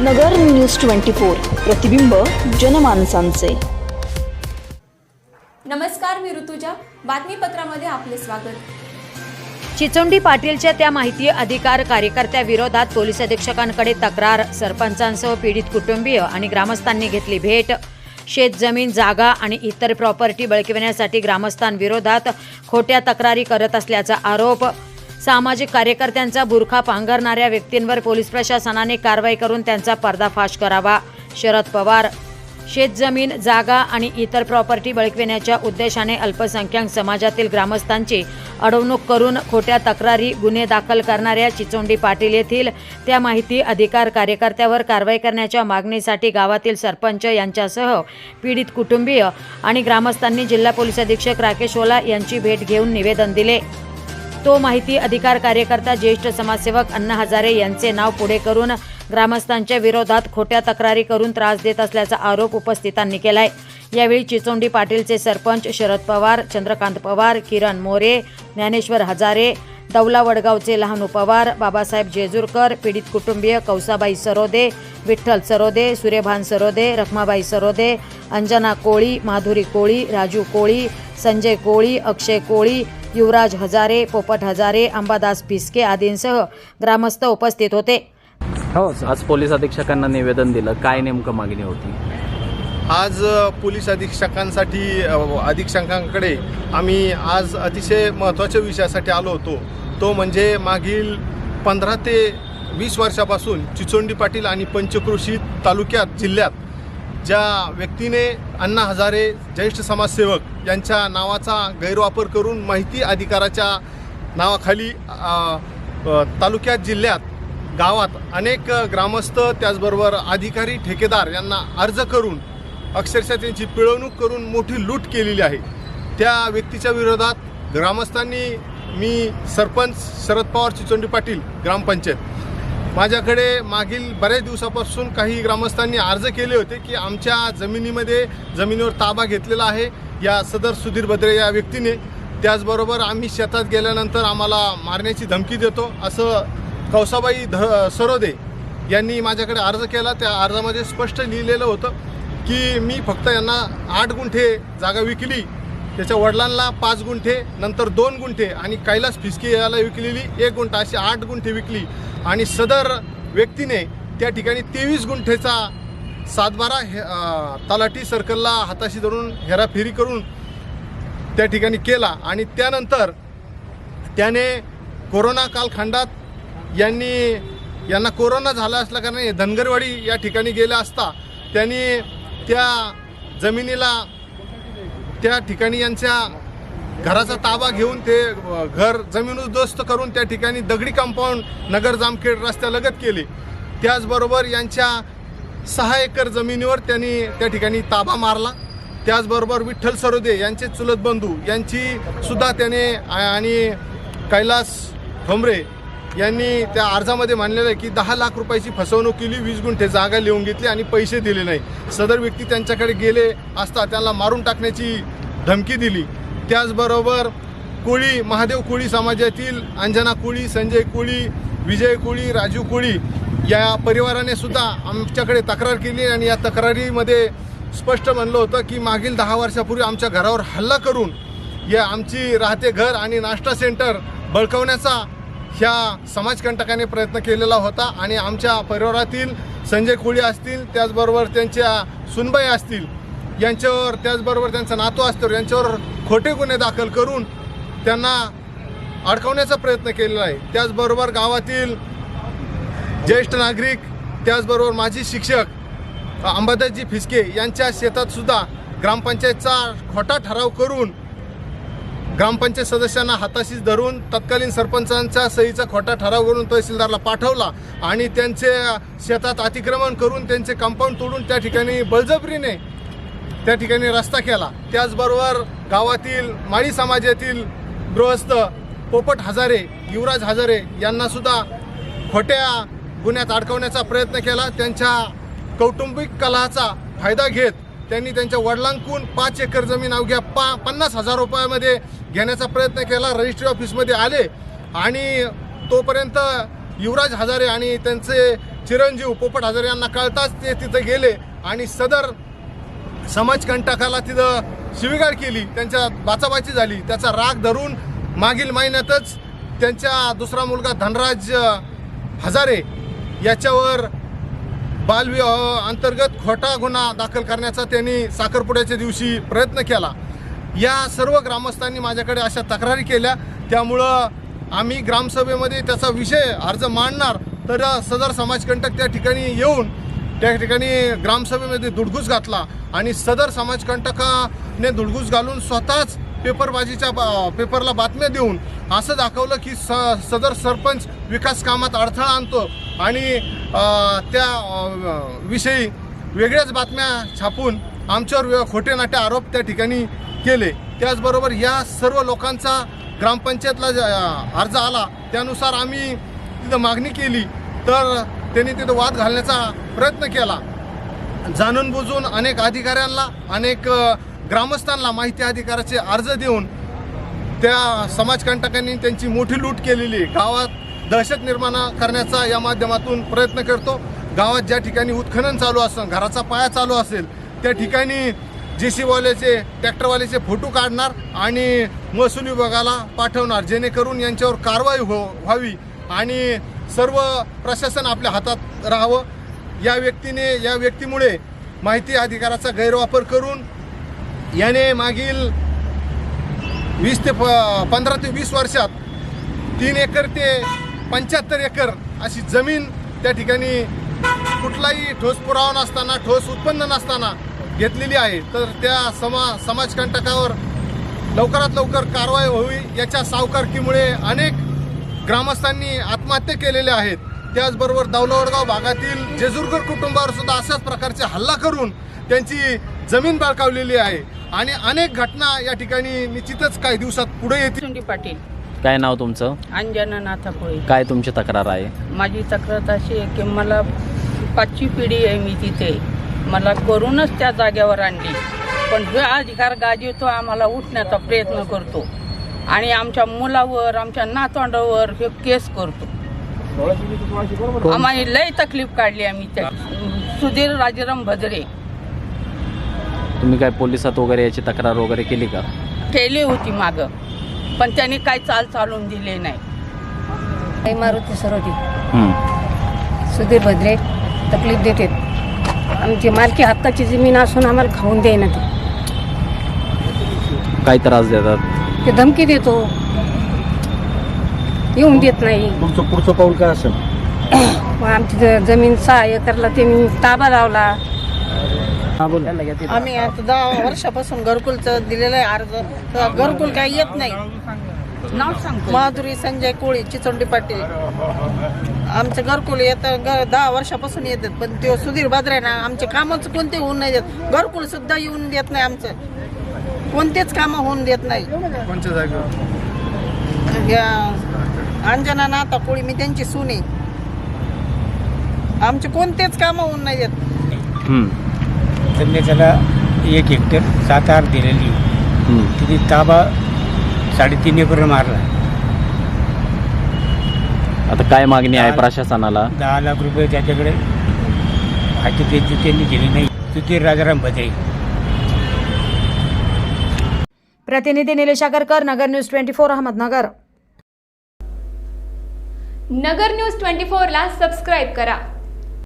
नगर news twenty four प्रतिबिंब जनमानसांचे. नमस्कार मी ऋतुजा. बातमीपत्रामध्ये आपले स्वागत. चिचोंडी पाटीलच्या त्या माहिती अधिकार कार्यकर्त्याविरोधात पोलीस अधीक्षकांकडे तक्रार. सरपंचांसह पीडित कुटुंबीय आणि ग्रामस्थांनी घेतली भेट. शेत जमीन जागा आणि इतर प्रॉपर्टी बळकविण्यासाठी ग्रामस्थांविरोधात खोट्या तक्रारी करत असल्याचा आरोप. सामाजिक कार्यकर्त्यांचा बुरखा पांघरणाऱ्या व्यक्तींवर पोलीस प्रशासनाने कारवाई करून त्यांचा पर्दाफाश करावा. शरद पवार शेतजमीन जागा आणि इतर प्रॉपर्टी बळकविण्याच्या उद्देशाने अल्पसंख्याक समाजातील ग्रामस्थांची अडवणूक करून खोट्या तक्रारी गुन्हे दाखल करणाऱ्या चिचोंडी पाटील येथील त्या माहिती अधिकार कार्यकर्त्यावर कारवाई करण्याच्या मागणीसाठी गावातील सरपंच यांच्यासह पीडित कुटुंबीय आणि ग्रामस्थांनी जिल्हा पोलीस अधीक्षक राकेश ओला यांची भेट घेऊन निवेदन दिले. तो माहिती अधिकार कार्यकर्ता ज्येष्ठ समाजसेवक अण्णा हजारे यांचे नाव पुढे करून ग्रामस्थांच्या विरोधात खोट्या तक्रारी करून त्रास देत असल्याचा आरोप उपस्थितांनी केलाय. यावेळी चिचोंडी पाटीलचे सरपंच शरद पवार चंद्रकांत पवार किरण मोरे ज्ञानेश्वर हजारे दौला वडगावचे लहानू पवार बाबासाहेब जेजूरकर पीडित कुटुंबीय कौसाबाई सरोदे विठ्ठल सरोदे सूर्यभान सरोदे रखमाबाई सरोदे अंजना कोळी माधुरी कोळी राजू कोळी संजय कोळी अक्षय कोळी युवराज हजारे पोपट हजारे अंबादास पिस्के आदींसह ग्रामस्थ उपस्थित होते. हो आज पोलीस अधीक्षकांना निवेदन दिलं. काय नेमकं मागणी होती? आज पोलीस अधीक्षकांसाठी अधीक्षकांकडे आम्ही आज अतिशय महत्त्वाच्या विषयासाठी आलो होतो. तो म्हणजे मागील पंधरा ते वीस वर्षापासून चिचोंडी पाटील आणि पंचक्रोशी तालुक्यात जिल्ह्यात ज्या व्यक्तीने अण्णा हजारे ज्येष्ठ समाजसेवक यांच्या नावाचा गैरवापर करून माहिती अधिकाराच्या नावाखाली तालुक्यात जिल्ह्यात गावात अनेक ग्रामस्थ त्याचबरोबर अधिकारी ठेकेदार यांना अर्ज करून अक्षरशः त्यांची पिळवणूक करून मोठी लूट केलेली आहे. त्या व्यक्तीच्या विरोधात ग्रामस्थांनी मी सरपंच शरद पवार चिचोंडी पाटील ग्रामपंचायत. माझ्याकडे मागील बऱ्याच दिवसापासून काही ग्रामस्थांनी अर्ज केले होते की आमच्या जमिनीमध्ये जमिनीवर ताबा घेतलेला आहे. या सदर सुधीर भद्रे या व्यक्तीने. त्याचबरोबर आम्ही शेतात गेल्यानंतर आम्हाला मारण्याची धमकी देतो. असं कौसाबाई ध सरोदे यांनी माझ्याकडे अर्ज केला. त्या अर्जामध्ये स्पष्ट लिहिलेलं होतं. की मी फक्त यांना आठ गुंठे जागा विकली त्याच्या वडिलांना पाच गुंठे नंतर दोन गुंठे आणि कैलास फिसके याला विकलेली एक गुंठा अशी आठ गुंठे विकली. आणि सदर व्यक्तीने त्या ठिकाणी तेवीस गुंठेचा सातबारा हे तलाठी सर्कलला हाताशी धरून हेराफेरी करून त्या ठिकाणी केला. आणि त्यानंतर त्याने कोरोना कालखंडात यांनी यांना कोरोना झाला असल्या कारणाने धनगरवाडी या ठिकाणी गेल्या असता. त्यांनी त्या जमिनीला त्या ठिकाणी यांच्या घराचा ताबा घेऊन ते घर जमीन उद्ध्वस्त करून त्या ठिकाणी दगडी कंपाऊंड नगर जामखेड रस्त्यालगत केले. त्याचबरोबर यांच्या सहा एकर जमिनीवर त्यांनी त्या ठिकाणी ताबा मारला. त्याचबरोबर विठ्ठल सरोदे यांचे चुलत बंधू यांची सुद्धा त्याने आणि कैलास ठोंबरे यांनी त्या अर्जामध्ये मानलेलं आहे की दहा लाख रुपयाची फसवणूक केली वीस गुंठे जागा लिहून घेतली आणि पैसे दिले नाही. सदर व्यक्ती त्यांच्याकडे गेले असता त्यांना मारून टाकण्याची धमकी दिली. त्याचबरोबर कोळी महादेव कोळी समाजातील अंजना कोळी संजय कोळी विजय कोळी राजू कोळी या परिवाराने सुद्धा आमच्याकडे तक्रार केली आणि या तक्रारीमध्ये स्पष्ट म्हणलं होतं की मागील दहा वर्षापूर्वी आमच्या घरावर हल्ला करून या आमची राहते घर आणि नाश्ता सेंटर बळकवण्याचा ह्या समाजकंटकाने प्रयत्न केलेला होता आणि आमच्या परिवारातील संजय कोळी असतील त्याचबरोबर त्यांच्या सुनबाई असतील यांच्यावर त्याचबरोबर त्यांचा नातू असतो यांच्यावर खोटे गुन्हे दाखल करून त्यांना अडकवण्याचा प्रयत्न केलेला आहे. त्याचबरोबर गावातील ज्येष्ठ नागरिक त्याचबरोबर माजी शिक्षक अंबादासजी फिसके यांच्या शेतातसुद्धा ग्रामपंचायतचा खोटा ठराव करून ग्रामपंचायत सदस्यांना हाताशीच धरून तत्कालीन सरपंचांच्या सहीचा खोटा ठराव करून तहसीलदारला पाठवला आणि त्यांचे शेतात अतिक्रमण करून त्यांचे कंपाऊंड तोडून त्या ठिकाणी बळजबरीने त्या ठिकाणी रस्ता केला. त्याचबरोबर गावातील माळी समाजातील गृहस्थ पोपट हजारे युवराज हजारे यांनासुद्धा खोट्या गुन्ह्यात अडकवण्याचा प्रयत्न केला. त्यांच्या कौटुंबिक कलाचा फायदा घेत त्यांनी त्यांच्या वडिलांकून पाच एकर जमीन अवघ्या पा पन्नास हजार रुपयामध्ये घेण्याचा प्रयत्न केला. रजिस्ट्री ऑफिसमध्ये आले आणि तोपर्यंत युवराज हजारे आणि त्यांचे चिरंजीव पोपट हजारे यांना कळताच ते तिथं गेले आणि सदर समाजकंटकाला तिथं शिवीगाळ केली. त्यांच्या बाचाबाची झाली. त्याचा राग धरून मागील महिन्यातच त्यांच्या दुसरा मुलगा धनराज हजारे याच्यावर बालविवाह अंतर्गत खोटा गुन्हा दाखल करण्याचा त्यांनी साखरपुड्याच्या दिवशी प्रयत्न केला. या सर्व ग्रामस्थांनी माझ्याकडे अशा तक्रारी केल्या. त्यामुळं आम्ही ग्रामसभेमध्ये त्याचा विषय अर्ज मांडणार तर सदर समाजकंटक त्या ठिकाणी येऊन त्या ठिकाणी ग्रामसभेमध्ये दुडगूस घातला आणि सदर समाजकंटकाने दुडगूस घालून स्वतःच पेपरबाजीच्या बा- पेपरला बातम्या देऊन असं दाखवलं की स सदर सरपंच विकास कामात अडथळा आणतो. आणि त्या विषयी वेगळ्याच बातम्या छापून आमच्यावर खोटे नाटे आरोप त्या ठिकाणी केले त्याचबरोबर या सर्व लोकांचा ग्रामपंचायतला अर्ज आला त्यानुसार आम्ही तिथं मागणी केली तर त्यांनी तिथं वाद घालण्याचा प्रयत्न केला जाणून बुजून अनेक अधिकाऱ्यांना अनेक ग्रामस्थांना माहिती अधिकाराचे अर्ज देऊन त्या समाजकंटकांनी त्यांची मोठी लूट केलेली आहे. गावात दहशत निर्माण करण्याचा या माध्यमातून प्रयत्न करतो. गावात ज्या ठिकाणी उत्खनन चालू असेल घराचा पाया चालू असेल त्या ठिकाणी जे सीवाल्याचे ट्रॅक्टरवाल्याचे फोटो काढणार आणि महसूल विभागाला पाठवणार जेणेकरून यांच्यावर कारवाई हो व्हावी आणि सर्व प्रशासन आपल्या हातात राहावं. या व्यक्तीने या व्यक्तीमुळे माहिती अधिकाराचा गैरवापर करून याने मागील वीस ते प पंधरा ते वीस वर्षात तीन एकर ते पंच्याहत्तर एकर अशी जमीन त्या ठिकाणी कुठलाही ठोस पुरावा नसताना ठोस उत्पन्न नसताना घेतलेली आहे. तर त्या समा समाजकंटकावर लवकरात लवकर कारवाई व्हावी याच्या सावकारकीमुळे अनेक ग्रामस्थांनी आत्महत्या केलेल्या आहेत. त्याचबरोबर दौलवडगाव भागातील जेजुरकर कुटुंबावर सुद्धा अशाच प्रकारचे हल्ला करून त्यांची जमीन बळकावलेली आहे. आणि अनेक घटना या ठिकाणी निश्चितच काही दिवसात पुढे येतील. पाटील. काय नाव तुमचं? अंजना नाथापोळे काय तुमची तक्रार आहे? माझी तक्रार अशी आहे की मला पाचवी पिढी आहे मी तिथे. मला करूनच त्या जागेवर आणली. पण जो अधिकार गाजवतो आम्हाला उठण्याचा प्रयत्न करतो. आणि आमच्या मुलावर आमच्या नातवंडावर हे केस करतो. आम्हाला लय तकलीफ काढली आम्ही त्या. सुधीर राजाराम भजरे तुम्ही काय पोलिसात वगैरे याची तक्रार वगैरे केली का? केली होती मागं. पण त्यांनी काही चाल चालून दिले नाही. काही मारुती सरोटी हं. सुधीर भद्रे तकलीफ देते. आमची मालकी हक्काची जमीन असून आम्हाला खाऊन देईना ते. काय त्रास देतात? ते धमकी देतो. येऊन देत नाही. तुमचं पुढचं पाऊल काय असेल? मग आमची ज- जमीन सहा एकरला त्यांनी ताबा लावला. आम्ही आता दहा वर्षापासून घरकुलचं दिलेलं आहे अर्ज. घरकुल काही येत नाही. नाव सांगतो. माधुरी संजय कोळी चिचोंडी पाटील. आमचं घरकुल येतं दहा वर्षापासून येतात पण ते सुधीर बाद्रे ना आमचे कामच कोणते होऊन नाही देत. घरकुल सुद्धा येऊन देत नाही आमचं. कोणतेच कामं होऊन देत नाही. अंजना नाता कोळी मी त्यांची सुने. आमचे कोणतेच कामं होऊन नाही देत. हं. त्यांनी त्याला एक हेक्टर सात आर दिलेली. तिथे ताबा साडेतीन एकर मारला. आता काय मागणी आहे प्रशासनाला? दहा लाख रुपये त्याच्याकडे. हाती त्यांची त्यांनी दिली नाही सुधीर राजाराम भद्रे प्रतिनिधी Nilesh Agarkar Nagar news twenty four Ahmednagar. Nagar news twenty फोरला सबस्क्राईब करा.